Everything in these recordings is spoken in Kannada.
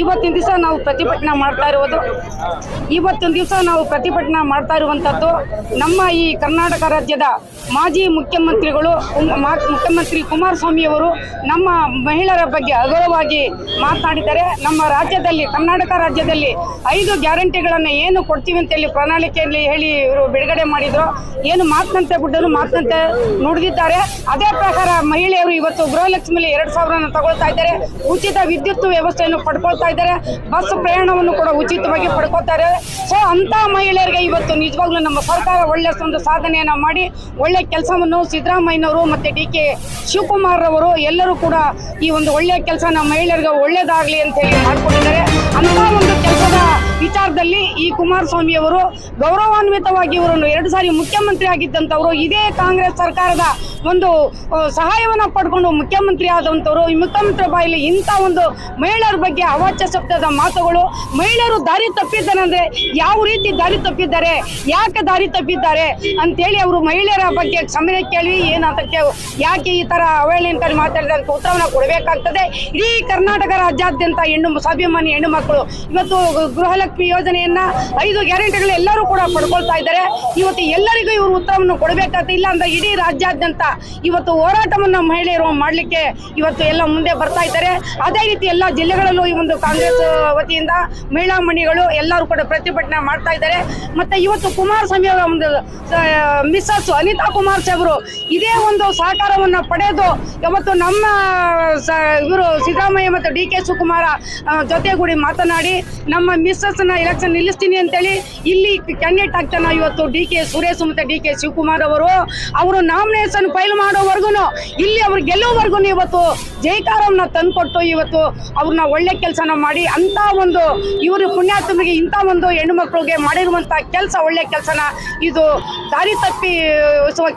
ಇವತ್ತಿನ ದಿವಸ ನಾವು ಪ್ರತಿಭಟನೆ ಮಾಡ್ತಾ ಇರುವುದು. ಇವತ್ತಿನ ದಿವಸ ನಾವು ಪ್ರತಿಭಟನೆ ಮಾಡ್ತಾ ಇರುವಂಥದ್ದು ನಮ್ಮ ಈ ಕರ್ನಾಟಕ ರಾಜ್ಯದ ಮಾಜಿ ಮುಖ್ಯಮಂತ್ರಿಗಳು ಮುಖ್ಯಮಂತ್ರಿ ಕುಮಾರಸ್ವಾಮಿ ಅವರು ನಮ್ಮ ಮಹಿಳೆಯರ ಬಗ್ಗೆ ಅಗಲವಾಗಿ ಮಾತನಾಡಿದ್ದಾರೆ. ನಮ್ಮ ರಾಜ್ಯದಲ್ಲಿ, ಕರ್ನಾಟಕ ರಾಜ್ಯದಲ್ಲಿ ಐದು ಗ್ಯಾರಂಟಿಗಳನ್ನು ಏನು ಕೊಡ್ತೀವಿ ಅಂತೇಳಿ ಪ್ರಣಾಳಿಕೆಯಲ್ಲಿ ಹೇಳಿ ಇವರು ಬಿಡುಗಡೆ ಮಾಡಿದರು. ಏನು ಮಾತನಂತೆ ಬಿಟ್ಟರು ಮಾತನಂತೆ ನುಡಿದಿದ್ದಾರೆ. ಅದೇ ಪ್ರಕಾರ ಮಹಿಳೆಯರು ಇವತ್ತು ಗೃಹಲಕ್ಷ್ಮಿಯಲ್ಲಿ ಎರಡು ಸಾವಿರನ ತಗೊಳ್ತಾ ಇದ್ದಾರೆ. ಉಚಿತ ವಿದ್ಯುತ್ ವ್ಯವಸ್ಥೆಯನ್ನು ಪಡ್ಕೊಳ್ತಾ ಇದ್ದಾರೆ. ಬಸ್ ಪ್ರಯಾಣವನ್ನು ಕೂಡ ಉಚಿತವಾಗಿ ಪಡ್ಕೊತಾರೆ ಸೊ ಅಂತ ಮಹಿಳೆಯರಿಗೆ ಇವತ್ತು ನಿಜವಾಗ್ಲೂ ನಮ್ಮ ಸರ್ಕಾರ ಒಳ್ಳೆ ಒಂದು ಸಾಧನೆಯನ್ನು ಮಾಡಿ, ಒಳ್ಳೆ ಕೆಲಸವನ್ನು ಸಿದ್ದರಾಮಯ್ಯನವರು ಮತ್ತೆ ಡಿ ಕೆ ಶಿವಕುಮಾರ್ ಅವರು ಎಲ್ಲರೂ ಕೂಡ ಈ ಒಂದು ಒಳ್ಳೆ ಕೆಲಸನ ಮಹಿಳೆಯರಿಗೆ ಒಳ್ಳೇದಾಗ್ಲಿ ಅಂತ ಹೇಳಿ ಮಾಡ್ಕೊಂಡಿದ್ದಾರೆ. ಅಂತ ವಿಚಾರದಲ್ಲಿ ಈ ಕುಮಾರಸ್ವಾಮಿ ಅವರು ಗೌರವಾನ್ವಿತವಾಗಿ ಇವರನ್ನು ಎರಡು ಸಾರಿ ಮುಖ್ಯಮಂತ್ರಿ ಆಗಿದ್ದಂಥವರು, ಇದೇ ಕಾಂಗ್ರೆಸ್ ಸರ್ಕಾರದ ಒಂದು ಸಹಾಯವನ್ನು ಪಡ್ಕೊಂಡು ಮುಖ್ಯಮಂತ್ರಿ ಆದಂಥವ್ರು, ಈ ಮುಖ್ಯಮಂತ್ರಿ ಬಾಯಲ್ಲಿ ಇಂಥ ಒಂದು ಮಹಿಳೆಯರ ಬಗ್ಗೆ ಅವಾಚ್ಯ ಶಬ್ದದ ಮಾತುಗಳು, ಮಹಿಳೆಯರು ದಾರಿ ತಪ್ಪಿದ್ದಾರೆ ಅಂದ್ರೆ ಯಾವ ರೀತಿ ದಾರಿ ತಪ್ಪಿದ್ದಾರೆ, ಯಾಕೆ ದಾರಿ ತಪ್ಪಿದ್ದಾರೆ ಅಂತೇಳಿ ಅವರು ಮಹಿಳೆಯರ ಬಗ್ಗೆ ಕ್ಷಮೆ ಕೇಳಿ ಏನಂತಕ್ಕೆ ಯಾಕೆ ಈ ಥರ ಅವಹೇಳನಕಾರಿ ಮಾತಾಡಿದ ಅಂತ ಉತ್ತರವನ್ನು ಕೊಡಬೇಕಾಗ್ತದೆ. ಇಡೀ ಕರ್ನಾಟಕ ರಾಜ್ಯಾದ್ಯಂತ ಹೆಣ್ಣು, ಸ್ವಾಭಿಮಾನಿ ಹೆಣ್ಣು ಮಕ್ಕಳು ಇವತ್ತು ಗೃಹಲಕ್ಷ್ಮಿ ಯೋಜನೆಯನ್ನ ಐದು ಗ್ಯಾರಂಟಿಗಳು ಎಲ್ಲರೂ ಕೂಡ ಪಡ್ಕೊಳ್ತಾ ಇದ್ದಾರೆ. ಇವತ್ತು ಎಲ್ಲರಿಗೂ ಇವರು ಉತ್ತರವನ್ನು ಕೊಡಬೇಕಾಗ್ತದೆ ಇಲ್ಲ ಅಂದ್ರೆ ಇಡೀ ರಾಜ್ಯಾದ್ಯಂತ ಇವತ್ತು ಹೋರಾಟವನ್ನು ಮಹಿಳೆಯರು ಮಾಡಲಿಕ್ಕೆ ಇವತ್ತು ಎಲ್ಲ ಮುಂದೆ ಬರ್ತಾ ಇದ್ದಾರೆ. ಅದೇ ರೀತಿ ಎಲ್ಲ ಜಿಲ್ಲೆಗಳಲ್ಲೂ ಈ ಒಂದು ಕಾಂಗ್ರೆಸ್ ವತಿಯಿಂದ ಮಹಿಳಾ ಮಣಿಗಳು ಎಲ್ಲರೂ ಕೂಡ ಪ್ರತಿಭಟನೆ ಮಾಡ್ತಾ ಇದ್ದಾರೆ. ಮತ್ತೆ ಇವತ್ತು ಕುಮಾರಸ್ವಾಮಿ ಅವರ ಒಂದು ಮಿಸ್ಸಸ್ ಅನಿತಾ ಕುಮಾರ್ ಅವರು ಇದೇ ಒಂದು ಸಹಕಾರವನ್ನ ಪಡೆದು ಇವತ್ತು ನಮ್ಮ ಇವರು ಸಿದ್ದರಾಮಯ್ಯ ಮತ್ತು ಡಿ ಕೆ ಶಿವಕುಮಾರ ಜೊತೆಗೂಡಿ ಮಾತನಾಡಿ ನಮ್ಮ ಮಿಸ್ಸಸ್ ನ ಎಲೆಕ್ಷನ್ ನಿಲ್ಲಿಸ್ತೀನಿ ಅಂತೇಳಿ ಇಲ್ಲಿ ಕ್ಯಾಂಡಿಡೇಟ್ ಆಗ್ತಾನ ಇವತ್ತು ಡಿ ಕೆ ಸುರೇಶ್ ಮತ್ತೆ ಡಿ ಕೆ ಶಿವಕುಮಾರ್ ಅವರು. ಅವರು ನಾಮಿನೇಷನ್ ಫೈಲ್ ಮಾಡೋವರೆಗೂ ಇಲ್ಲಿ ಅವ್ರು ಗೆಲ್ಲುವವರೆಗೂ ಇವತ್ತು ಜಯಕಾರವನ್ನ ತಂದ್ಕೊಟ್ಟು ಇವತ್ತು ಅವ್ರನ್ನ ಒಳ್ಳೆ ಕೆಲಸನ ಮಾಡಿ ಅಂತ ಒಂದು ಇವರು ಪುಣ್ಯಾತ್ಮರಿಗೆ ಇಂಥ ಒಂದು ಹೆಣ್ಣು ಮಕ್ಕಳಿಗೆ ಮಾಡಿರುವಂತಹ ಕೆಲಸ, ಒಳ್ಳೆ ಕೆಲಸನ ಇದು ದಾರಿ ತಪ್ಪಿ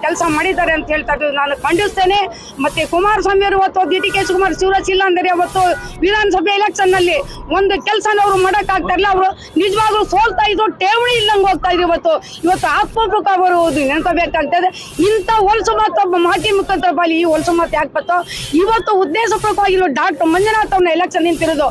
ಕೆಲಸ ಮಾಡಿದ್ದಾರೆ ಅಂತ ಹೇಳ್ತಾ ನಾನು ಖಂಡಿಸ್ತೇನೆ. ಮತ್ತೆ ಕುಮಾರಸ್ವಾಮಿ ಅವರು ಇವತ್ತು D T K Shivakumar, Shivaraj ಇಲ್ಲ ಅಂದರೆ ಅವತ್ತು ವಿಧಾನಸಭೆ ಎಲೆಕ್ಷನ್ನಲ್ಲಿ ಒಂದು ಕೆಲಸನ ಅವರು ಮಾಡಕ್ ಆಗ್ತಾ ಇಲ್ಲ ಅವರು ನಿಜವಾಗ್ಲೂ ಸೋಲ್ತಾ ಇದ್ರು, ಠೇವಣಿ ಇಲ್ಲಂಗೆ ಹೋಗ್ತಾ ಇದ್ರು ಇವತ್ತು. ಇವತ್ತು ಆತ್ಮಪೂರ್ವಕ ಅವರು ನೆನ್ಕೋಬೇಕಾಗ್ತದೆ ಇಂಥ ಹೊಲಸು ಮಾತು ಮಾಟಿ ಮಾಜಿ ಮುಖಂಡರ ಬಾಲಿ ಈ ಹೊಲಸು ಮಾತು ಯಾಕೆ ಬತ್ತೋ ಇವತ್ತು ಉದ್ದೇಶಪೂರ್ವಕವಾಗಿ ಡಾಕ್ಟರ್ ಮಂಜುನಾಥ್ ಅವ್ರನ್ನ ಎಲೆಕ್ಷನ್ ನಿಂತಿರೋದು.